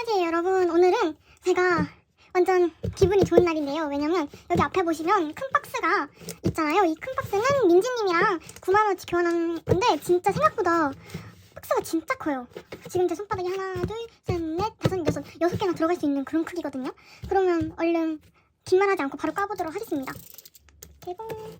안녕하세요 여러분. 오늘은 제가 완전 기분이 좋은 날인데요. 왜냐면 여기 앞에 보시면 큰 박스가 있잖아요. 이 큰 박스는 민지님이랑 9만원어치 교환한 건데 진짜 생각보다 박스가 진짜 커요. 지금 제 손바닥이 하나 둘셋넷 다섯 여섯 여섯 개나 들어갈 수 있는 그런 크기거든요. 그러면 얼른 긴말하지 않고 바로 까보도록 하겠습니다. 대박 오,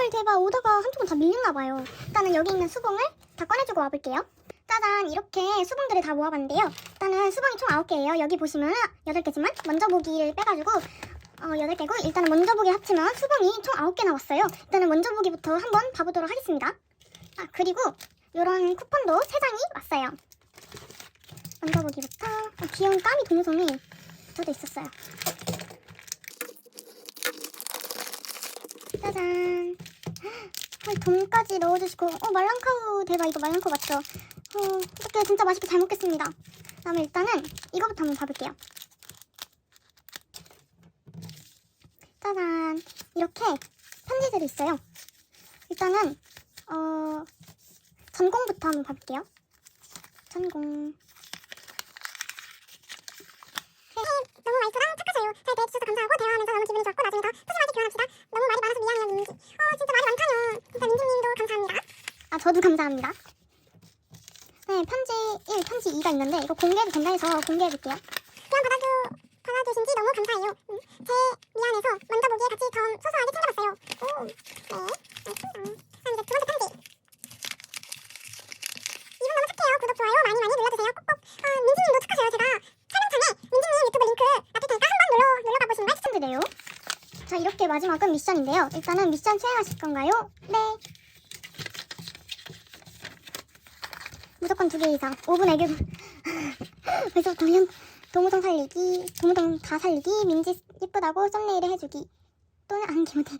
헐 대박 오다가 한쪽은 다 밀렸나 봐요. 일단은 여기 있는 수봉을 다 꺼내주고 와볼게요. 짜잔 이렇게 수봉들을 다 모아봤는데요. 일단은 수봉이 총 9개예요. 여기 보시면 8개지만 먼저 보기를 빼가지고 어, 8개고 일단은 먼저 보기 합치면 수봉이 총 9개 나왔어요. 일단은 먼저 보기부터 한번 봐보도록 하겠습니다. 아 그리고 이런 쿠폰도 3장이 왔어요. 먼저 보기부터 어, 귀여운 까미 동성이 저도 있었어요. 짜잔. 헐, 돈까지 넣어주시고, 어, 말랑카우 대박, 이거 말랑카우 맞죠? 어, 어떡해, 진짜 맛있게 잘 먹겠습니다. 다음에 일단은 이거부터 한번 봐볼게요. 짜잔. 이렇게 편지들이 있어요. 일단은, 어, 전공부터 한번 봐볼게요. 전공. 저도 감사합니다. 네 편지 1, 편지 2가 있는데 이거 공개해도 된다 해서 공개해볼게요. 그냥 받아주 받아주신 지 너무 감사해요. 음, 제 미안해서 먼저 보기에 같이 점 소소하게 챙겨봤어요. 오, 네, 알겠습니다. 두 번째 편지. 이분 너무 착해요. 구독 좋아요 많이 많이 눌러주세요. 꼭꼭. 아 민지님도 착하셔요. 제가 촬영창에 민지님 유튜브 링크 놔둘 테니까 한번 눌러 눌러가 보시는 걸 추천드려요. 자 이렇게 마지막은 미션인데요. 일단은 미션 수행하실 건가요? 네. 무조건 두개 이상. 5분 애교. 그래서 동영 동호동 살리기, 동호동 다 살리기, 민지 이쁘다고 썸네일에 해주기, 또는 안기 모델.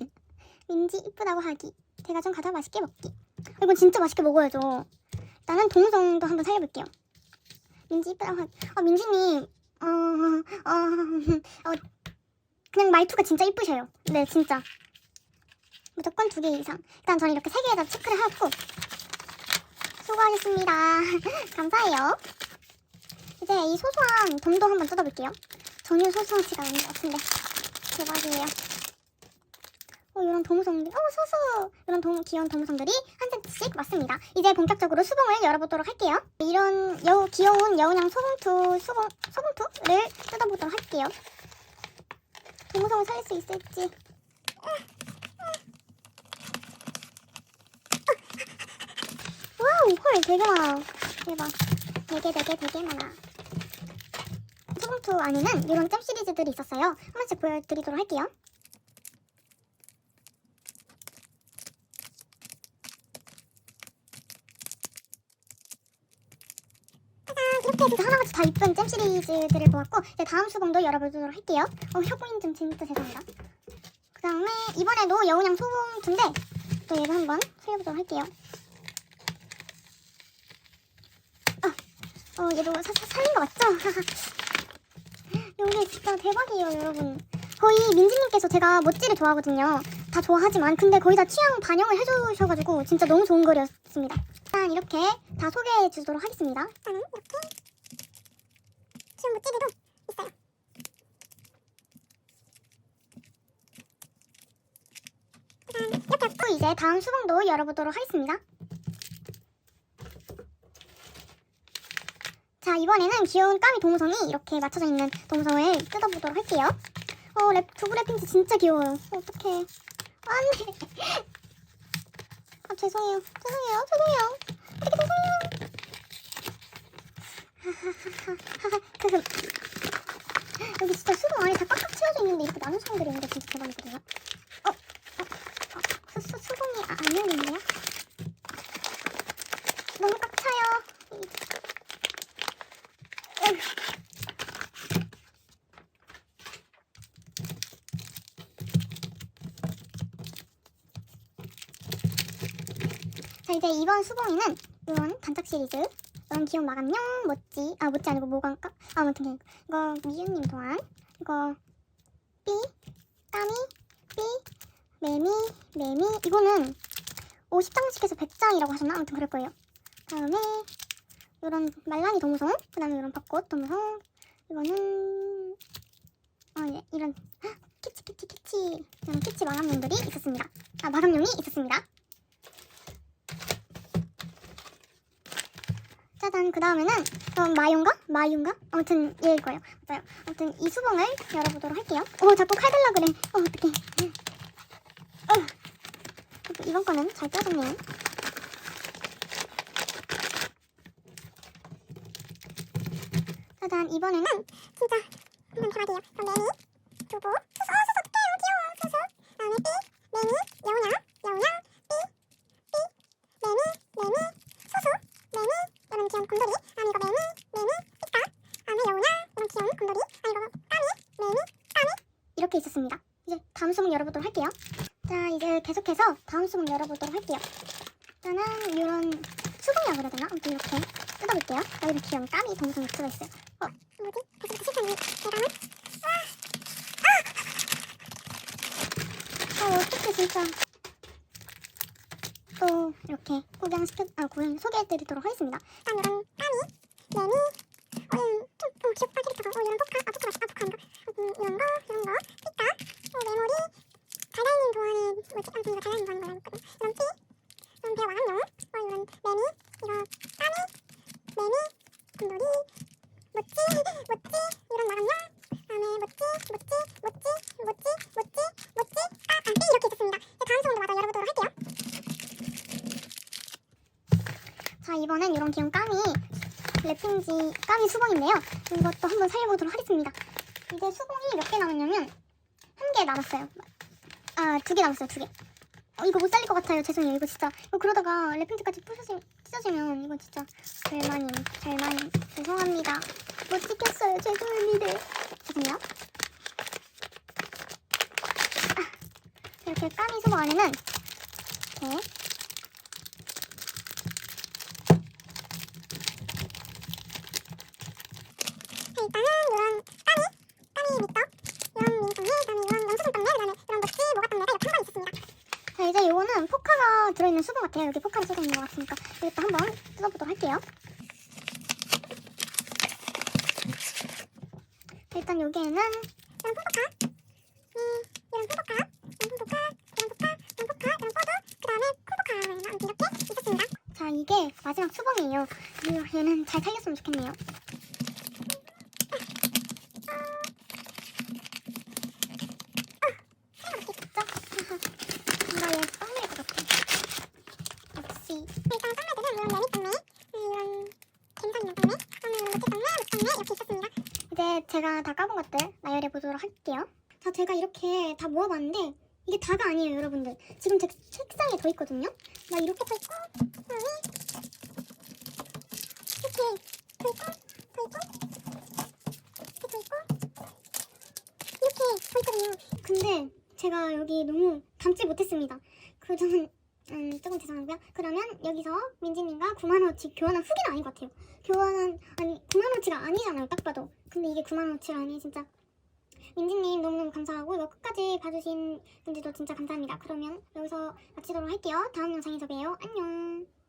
민지 이쁘다고 하기. 제가 좀 가자 맛있게 먹기. 이거 진짜 맛있게 먹어야죠. 일단은 동호동도 한번 살려볼게요. 민지 이쁘다고 하기. 아 민지님, 어, 어, 어, 그냥 말투가 진짜 이쁘셔요. 네, 진짜. 무조건 두 개 이상. 일단 저는 이렇게 세 개에다 체크를 하고 수고하셨습니다. 감사해요. 이제 이 소소한 돔도 한번 뜯어볼게요. 전혀 소소하지가 않은 것 같은데 대박이에요. 어, 이런 도무성들, 어, 소소! 이런 동, 귀여운 도무성들이 한 세트씩 왔습니다. 이제 본격적으로 수봉을 열어보도록 할게요. 이런 여우, 귀여운 여운양 소봉투, 수봉, 소봉투를 뜯어보도록 할게요. 동성을 살릴 수 있을지. 와 우, 헐, 되게 많아. 대박. 되게, 되게, 되게 많아. 소봉투 안에는 이런 잼 시리즈들이 있었어요. 한 번씩 보여드리도록 할게요. 이렇게 진짜 하나같이 다 이쁜 잼 시리즈들을 모았고 이제 다음 수봉도 열어보도록 할게요. 어, 혀보인 좀 진짜 죄송합니다. 그 다음에 이번에도 여운양 소봉투인데 또 얘를 한번 살려보도록 할게요. 어, 어 얘도 사, 사, 살린 거 맞죠? 여기 진짜 대박이에요 여러분. 거의 민지님께서 제가 멋지를 좋아하거든요. 다 좋아하지만 근데 거의 다 취향 반영을 해주셔가지고 진짜 너무 좋은 글이었습니다. 일단 이렇게 다 소개해 주도록 하겠습니다. 일단 이렇게 지금 멋지기도 있어요. 일단 이렇게 하고 이제 다음 수봉도 열어보도록 하겠습니다. 자 이번에는 귀여운 까미 동무성이 이렇게 맞춰져 있는 동무성을 뜯어보도록 할게요. 어 랩, 두부 랩핑지 진짜 귀여워요. 어떡해. 안 돼. 아 죄송해요. 죄송해요. 죄송해요. 되게 죄송해요. 여기 진짜 수동 안에 다 꽉꽉 채워져 있는데 이렇게 많은 수동들이 있는 게 진짜 대박이거든요. 어? 어? 어? 수, 수, 수동이 아, 안 열리네요? 너무 꽉 차요. 자 이제 이번 수봉에는 이런 단짝 시리즈. 이런 귀여운 마감용 모찌 아 모찌 아니고 뭐간까 아, 아무튼 이거 미유님 도안. 이거 삐 까미 삐 매미 매미. 이거는 50장씩 해서 100장이라고 하셨나? 아무튼 그럴 거예요. 다음에 이런 말랑이 도무송, 그 다음에 이런 벚꽃 도무송, 이거는 어, 예, 이런 헉, 키치 키치 키치. 이런 키치 마감용들이 있었습니다. 아 마감용이 있었습니다. 그 다음에는 어, 마용가? 마윤가? 아무튼 얘일 거예요. 맞아요. 아무튼 이 수봉을 열어보도록 할게요. 오 자꾸 칼 들라 그래. 어 어떡해. 어. 이번 거는 잘 떼어졌네요. 짜잔 이번에는 진짜 한번 대박이에요. 그럼 매니, 두부, 다음 수목 열어보도록 할게요. 자 이제 계속해서 다음 수목 열어보도록 할게요. 일단은 이런 그래야 되나? 아무튼 이렇게 뜯어볼게요. 여기도 귀여운 까미 동성이 들어있어요. 어 뭐지? 계속 실패네. 계란은? 아! 아 어떡해 진짜. 또 이렇게 구경시켜 아 구경 소개해드리도록 하겠습니다. 일단 이런 까미, 어 이런 좀 어, 귀엽다 캐릭터가 어 이런 포카, 아 포카 맞다, 아 포카인가? 음, 이런 거, 이런 거, 피카, 어 메모리, 달달님 좋아하는 뭐지? 아 이거 달달님 좋아하는 거라 했거든. 이런 삐, 이런 배와 한용, 어 이런 매미, 이런 까미, 매미, 곰돌이, 모찌, 모찌, 이런 마감용, 다음에 모찌, 모찌, 모찌, 모찌, 모찌, 모찌, 아, 아, 삐 이렇게 있었습니다. 이제 다음 수목도 마저 열어보도록 할게요. 자 이번엔 이런 귀여운 까미 랩핑지 까미 수봉인데요. 이것도 한번 살려보도록 하겠습니다. 이제 수봉이 몇 개 남았냐면 한 개 남았어요. 아 두 개 남았어요 두 개. 어, 이거 못 살릴 것 같아요. 죄송해요. 이거 진짜 이거 그러다가 랩핑지까지 부서지, 찢어지면 이거 진짜 잘만임 잘만임 죄송합니다. 못 찍혔어요. 죄송합니다. 죄송해요. 아, 이렇게 까미 수봉 안에는 이렇게 일단은 이런 까미, 까미 밑떡, 이런 민송이, 그다음에 이런 영수증 떡네, 그다음에 이런 모찌, 모가 떡네가 이렇게 한 번 있었습니다. 자 이제 요거는 포카가 들어있는 수분 같아요. 여기 포카를 써져 있는 것 같으니까 이것도 한번 뜯어보도록 할게요. 일단 여기에는 이런 폰포카, 음, 이런 폰포카, 이런 폰포카, 이런 포카, 이런 포카, 이런 포도, 그 다음에 콩포카가 이렇게 있었습니다. 자 이게 마지막 수봉이에요. 이- 얘는 잘 살렸으면 좋겠네요. 뭔가 얘 썸네일 것 같아. 역시. 일단 썸네들은 이런 매미 썸네, 이런 갬성이랑 썸네, 그다음에 이런 모찌 썸네, 모찌 썸네 이렇게 있었습니다. 이 제 제가 다 까본 것들 나열해 보도록 할게요. 자, 제가 이렇게 다 모아봤는데 이게 다가 아니에요, 여러분들. 지금 제 책상에 더 있거든요. 나 이렇게 더 있고, 이렇게 더 있고, 더 있고, 이렇게 더 있고, 이렇게 서 있거든요. 근데 제가 여기 너무 담지 못했습니다. 그 저는 음, 조금 죄송하고요. 그러면 여기서 민지님과 9만원어치 교환한 후기는 아닌 것 같아요. 교환한 아니 9만원어치가 아니잖아요. 딱 봐도. 근데 이게 9만원어치라니 진짜 민지님 너무너무 감사하고 이거 끝까지 봐주신 분들도 진짜 감사합니다. 그러면 여기서 마치도록 할게요. 다음 영상에서 봬요. 안녕.